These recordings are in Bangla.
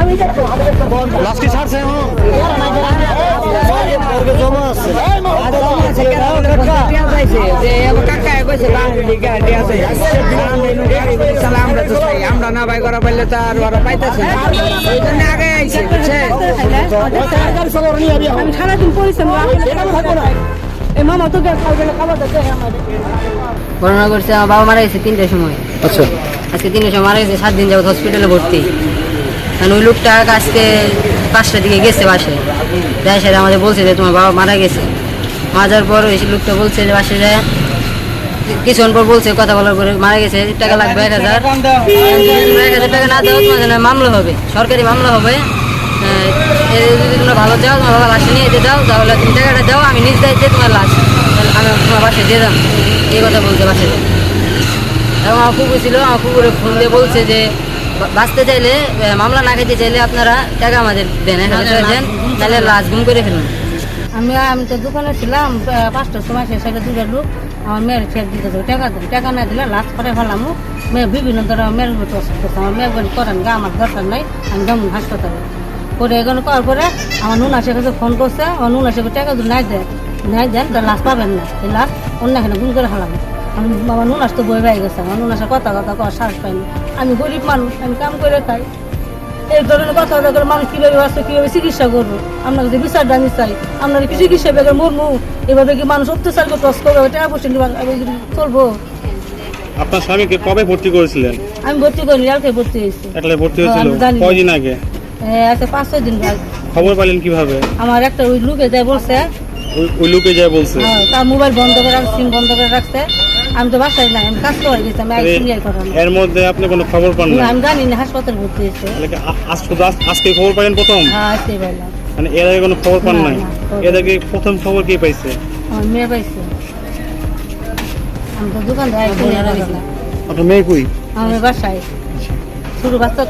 আমি ছাড়ছে আমরা না ভাই করা পাইলে তো আর ওরা পাইতেছে ওই জন্য আগে আমি সারাদিন পরিশ্রম মামা করোনা করছে আমার বাবা মারা গেছে তিনটার সময়। আচ্ছা। আজকে তিনটার সময় মারা গেছে সাত দিন যাবত হসপিটালে ভর্তি। কারণ ওই লোকটা আজকে পাঁচটার দিকে গেছে বাসে। যাই সাথে আমাদের বলছে যে তোমার বাবা মারা গেছে। মারার পর ওই লোকটা বলছে যে বাসে যায়। কিছুক্ষণ পর বলছে, কথা বলার পরে মারা গেছে। টাকা লাগবে এক হাজার। টাকা না দেওয়া তোমার জন্য মামলা হবে। সরকারি মামলা হবে। যদি তোমরা ভালো চাও, তোমার বাবা লাশে নিয়ে যেতে চাও, তাহলে তুমি টাকাটা দাও, আমি নিজ দায়িত্বে তোমার লাশ আমি তোমার বাসে দিয়ে দাম এই কথা বলছে বাসে। এবং আমার কুকুর ছিল, আমার কুকুরে ফোন দিয়ে বলছে যে বাঁচতে চাইলে মামলা না খাইতে চাইলে আপনারা টাকা আমাদের দেন তাহলে লাশ গুম করে ফেলুন। আমি আমি তো দোকানে ছিলাম পাঁচটার সময় সে সেটা দুটো লোক আমার মেয়ের চেক দিতে দেবে টাকা দেবে, টাকা না দিলে লাস্ট করে ফেলাম। মেয়ে বিভিন্ন ধরনের মেয়ের মতো অসুস্থ। আমার মেয়ে বলে, করেন গা, আমার দরকার নাই, আমি যেমন হাসপাতালে। করে এখানে করার পরে আমার নুন আসে কাছে ফোন করছে, আমার নুন আসে টাকা যদি নাই দেয় নাই দেন লাশ পাবেন না। এই লাশ অন্য এখানে গুণ করে ফেলাম। আমার নুন আসতে বই গেছে। আমার নুন আসে কথা কথা কওয়ার সাহস পাইনি। আমি গরিব মানুষ আমি কাম করে খাই। এই ধরনের কথা কথা করে মানুষ কীভাবে বাঁচবে কীভাবে চিকিৎসা করব? বিচার দামি চাই আমরা কি চিকিৎসা বেগের মরমু? এভাবে কি মানুষ অত্যাচার করবে টাকা পয়সা চলবো? আপনার স্বামীকে কবে ভর্তি করেছিলেন? আমি ভর্তি করি কালকে ভর্তি হয়েছি। একলাই ভর্তি হ্যাঁ, হয়েছিল কয়দিন আগে? আচ্ছা পাঁচ ছয় দিন আগে। খবর পেলেন কীভাবে? আমার একটা ওই লোকে যায় বলছে। ওই- ওই লোকে যায় বলছে? হ্যাঁ, তার মোবাইল বন্ধ করে রাখছে সিম বন্ধ করে রাখছে। আমি তো বাসায় নাই আমি কাজ করে গেছি আমি করানো এর মধ্যে আপনি কোনো খবর পান না আমি জানি না হাসপাতাল ভর্তি হয়েছে। তাহলে আজ শুধু আজকে খবর পাইলেন প্রথম? হ্যাঁ আসতেই পারলাম মানে এর আগে কোনো খবর পান নাই? এর আগে প্রথম খবর কে পাইছে? আমার মেয়ে পাইছে। আমি তো দোকান থেকে আইসি না আপনার মেয়ে কই? আমি বাসায়। শুরু বাচ্চা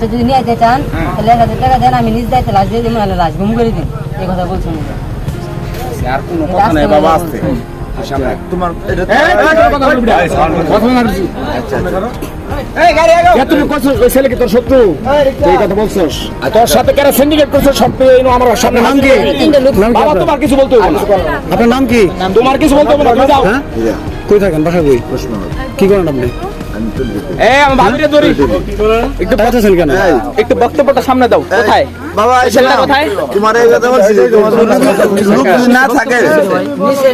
তো যদি নিয়ে যেতে চান তাহলে এক হাজার টাকা দেন আমি নিজ দায়িত্বে লাশ দিয়ে দিব নাহলে লাশ গুম করে দিন এই কথা বলছেন। আর কোনো কথা নাই, বাবা, আসতে। তোমার তুমি কইছো ওই ছেলেকে তোর শত্রু? এই কথা বলছস। তোর সাথে কারা সিন্ডিকেট করছ সব আমার সামনে নাম কি? বাবা তোমার কিছু বলতে হবে আপনার নাম কি? তোমার কিছু বলতে হবে না যাও। কই থাকেন বাসা কই? কি করেন আপনি? একটু একটু বক্তব্যটা সামনে দাও। কোথায়? বাবা ছেলেটা কোথায়? তোমার এই কথা বলছি লুক যদি না থাকে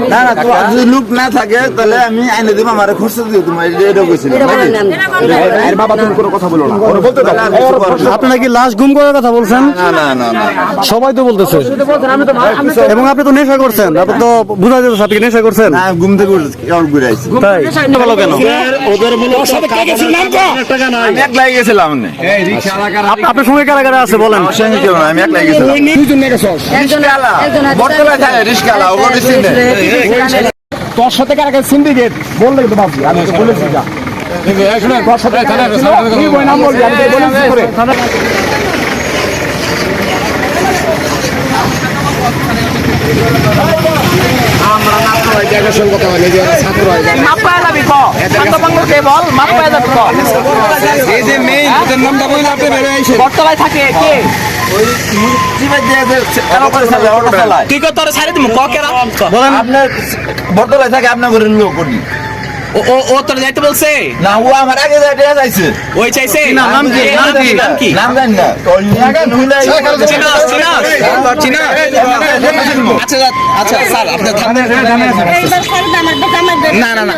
না না তোমার যদি লুক না থাকে তাহলে আমি আইনে দিব আমার খরচ দিও তোমার এটা কইছিলাম নাকি? এর বাবা তুমি কোনো কথা বলো না। বলতে দাও। আপনি কি লাশ গুম করার কথা বলছেন? না না না না সবাই তো বলতেছে। এবং আপনি তো নেশা করছেন। আপনি তো বুঝা যেত আপনি নেশা করছেন। না ঘুম থেকে উঠে কেমন ঘুরে আইছি। তাই? ভালো কেন? ওদের মনে টাকা নাই। আমি একলাই গেছিলাম না। আপ- আপনার সঙ্গে কারা কারা আছে বলেন। সঙ্গে কেউ না আমি একলাই গেছিলাম। রিস্কালা বর্তমানে থাকে রিস্কালা ওগুলো চিনে তোর সাথে কারা কারা সিন্ডিকেট বললে তো বাবু আমি বলেছি যা। তোর সাথে কারা তুই বই নাম বলবি। আমি বলেছি করে আমরা না সবাই জায়গার সঙ্গে কথা বলি যে ওরা ছাত্র হয় এই যে মেইন ওদের নামটা বলে আপনি আইছেন। থাকে কে? জিবাই দিয়ে যে এলো করে সাথে অটো চালায়। কি করতে সারি তুমি বলেন আপনার বর্তমানে থাকে আপনার ঘরের লোক ও ও ও তোর যাইতে বলছে? না ও আমার আগে যাইতে যাইছে। ওই চাইছে? নাম কি? নাম কি? নাম কি? নাম জানি না। চিনাস চিনাস। চিনাস আচ্ছা আচ্ছা স্যার আপনি থামেন না, না, না।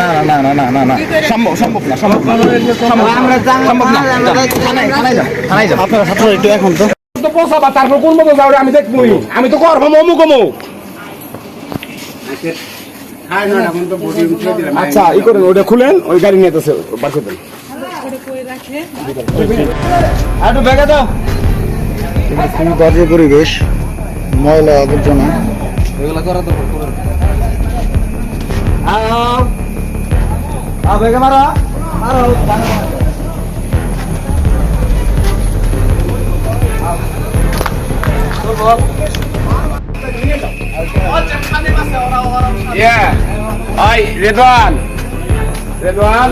না না না না না না সম্ভব সম্ভব না সম্ভব না। সম্ভব না। থানায় থানায় যাও থানায় যাও। আপনারা ছাত্র একটু এখন তো। তো তারপর কোন মতো যাও আমি দেখবই। আমি তো করব অমুক অমুক আচ্ছা ই করেন ওইটা খুলেন ওই গাড়ি নিয়ে যেতেছে বার করে দেন। খুবই বাজে পরিবেশ ময়লা আবর্জনা। আ বেগে মারা। ওই রেদওয়ান রেদওয়ান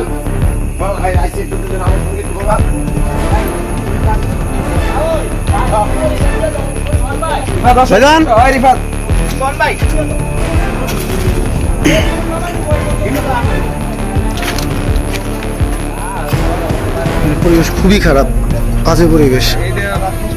ভাইজান ওই রিফাত ভাই পরিবেশ খুবই খারাপ কাজের পরিবেশ।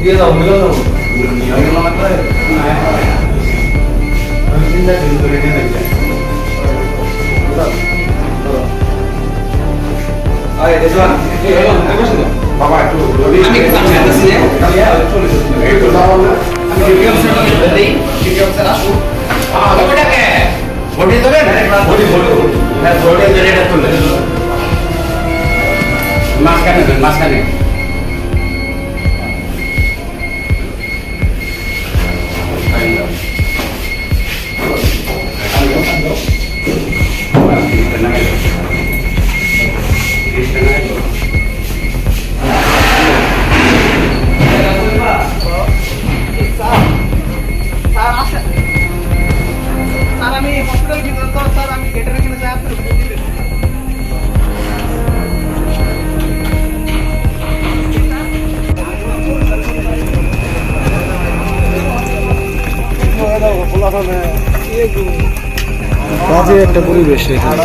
দিয়ে দাও মিলো দাও গেল মাত্র আমি চিন্তা করি করে নিয়ে যাই আরে রেজওয়ান বাবা বাজে একটা পরিবেশ এখানে।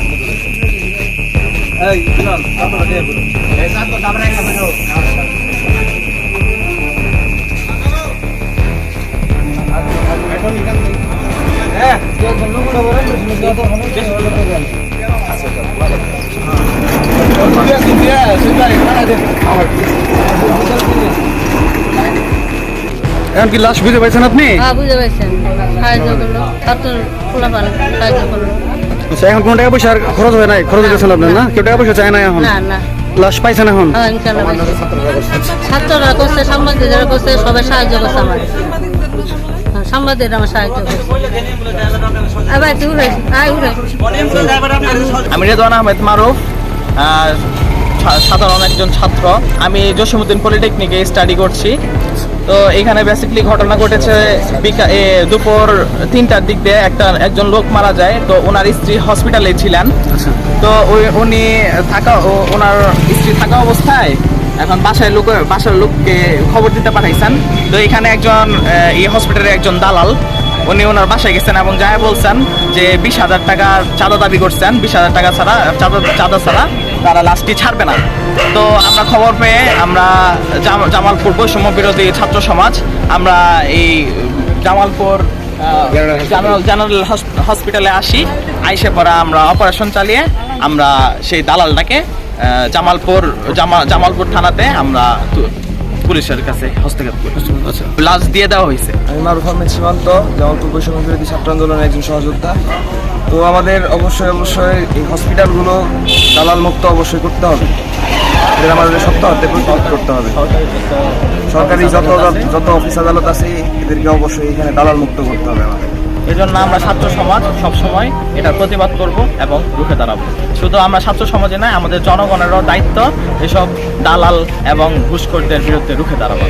এখন কি লাশ বুঝে পাইছেন আপনি? হ্যাঁ বুঝতে পারছেন সাহায্য করল। ছাত্র খোলা পালে সাহায্য করল। আচ্ছা এখন কোনো টাকা পয়সা আর খরচ হয় নাই? খরচ হয়েছিল আপনার না? কেউ টাকা পয়সা চায় না এখন? না পাইছেন এখন? হ্যাঁ। ছাত্ররা করছে সাংবাদিকরা করছে সবাই সাহায্য করছে আমার। হ্যাঁ, সাংবাদিকরা আমার সাহায্য করছে। আমি রেদওয়ান আহমেদ মারুফ সাধারণ একজন ছাত্র। আমি জসীমউদ্দিন পলিটেকনিকে স্টাডি করছি। তো এখানে বেসিক্যালি ঘটনা ঘটেছে দুপুর তিনটার দিক দিয়ে একটা একজন লোক মারা যায় তো ওনার স্ত্রী হসপিটালে ছিলেন। তো ওই উনি থাকা ওনার স্ত্রী থাকা অবস্থায় এখন বাসায় লোক বাসার লোককে খবর দিতে পাঠাইছেন। তো এখানে একজন এই হসপিটালের একজন দালাল উনি ওনার বাসায় গেছেন এবং যাই বলছেন যে বিশ হাজার টাকা চাঁদা দাবি করছেন। বিশ হাজার টাকা ছাড়া চাঁদা চাঁদা ছাড়া। তারা লাশটি ছাড়বে না। তো আমরা খবর পেয়ে আমরা জাম- জামালপুর বৈষম্য বিরোধী ছাত্র সমাজ আমরা এই জামালপুর জেনারেল জেনারেল হস- হসপিটালে আসি। আইসে পরে আমরা অপারেশন চালিয়ে আমরা সেই দালালটাকে জামালপুর জামা- জামালপুর থানাতে আমরা পুলিশের কাছে হস্তক্ষেপ করি। লাশ দিয়ে দেওয়া হয়েছে। আমি মারুফ আহমেদ সীমান্ত জামালপুর বৈষম্য বিরোধী ছাত্র আন্দোলনের একজন সহযোদ্ধা। তো আমাদের অবশ্যই অবশ্যই এই হসপিটালগুলো দালাল মুক্ত অবশ্যই করতে হবে। এদের আমাদের শক্ত হাতে প্রতিরোধ করতে হবে। সরকারি যত যত অফিস আদালত আছে এদেরকে অবশ্যই এখানে দালাল মুক্ত করতে হবে আমাদের। এজন্য আমরা ছাত্র সমাজ সবসময় এটার প্রতিবাদ করব এবং রুখে দাঁড়াবো। শুধু আমরা ছাত্র সমাজে নয়, আমাদের জনগণেরও দায়িত্ব এসব দালাল এবং ঘুষখোরদের বিরুদ্ধে রুখে দাঁড়াবো।